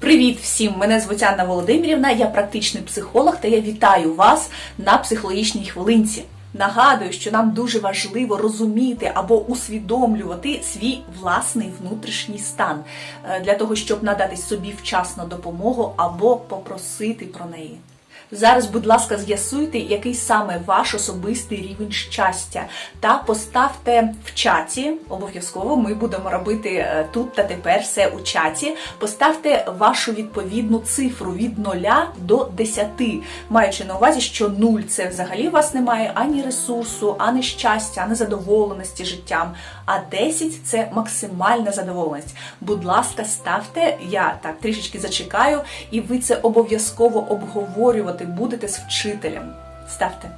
Привіт всім! Мене звуть Анна Володимирівна, я практичний психолог та я вітаю вас на психологічній хвилинці. Нагадую, що нам дуже важливо розуміти або усвідомлювати свій власний внутрішній стан е, для того, щоб надати собі вчасно допомогу або попросити про неї. Зараз, будь ласка, з'ясуйте, який саме ваш особистий рівень щастя, та поставте в чаті. Обов'язково ми будемо робити е, тут та тепер все у чаті. Поставте вашу відповідну цифру від 0 до 10, маючи на увазі, що 0 це взагалі у вас немає ані ресурсу, ані щастя, ані задоволеності життям. А 10 це максимальна задоволеність. Будь ласка, ставте. Я так трішечки зачекаю, і ви це обов'язково обговорювати будете з вчителем. Ставте.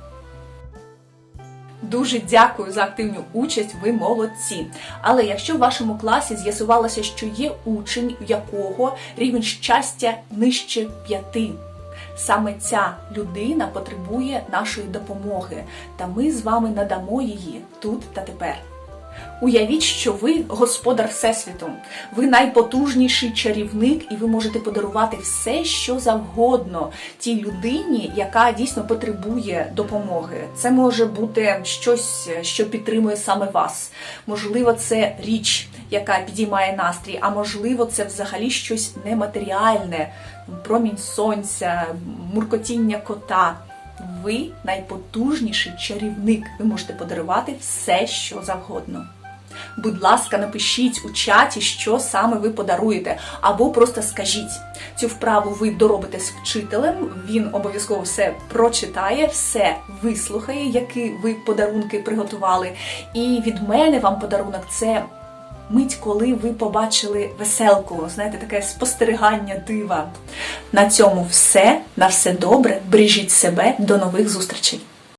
Дуже дякую за активну участь, ви молодці. Але якщо в вашому класі з'ясувалося, що є учень, у якого рівень щастя нижче п'яти, саме ця людина потребує нашої допомоги, та ми з вами надамо її тут та тепер. Уявіть, що ви господар Всесвіту, ви найпотужніший чарівник, і ви можете подарувати все, що завгодно тій людині, яка дійсно потребує допомоги. Це може бути щось, що підтримує саме вас. Можливо, це річ, яка підіймає настрій, а можливо, це взагалі щось нематеріальне, промінь сонця, муркотіння кота. Ви найпотужніший чарівник. Ви можете подарувати все, що завгодно. Будь ласка, напишіть у чаті, що саме ви подаруєте, або просто скажіть. Цю вправу ви доробите з вчителем, він обов'язково все прочитає, все вислухає, які ви подарунки приготували. І від мене вам подарунок це мить, коли ви побачили веселку, знаєте, таке спостерігання дива. На цьому все. На все добре. Бережіть себе. До нових зустрічей.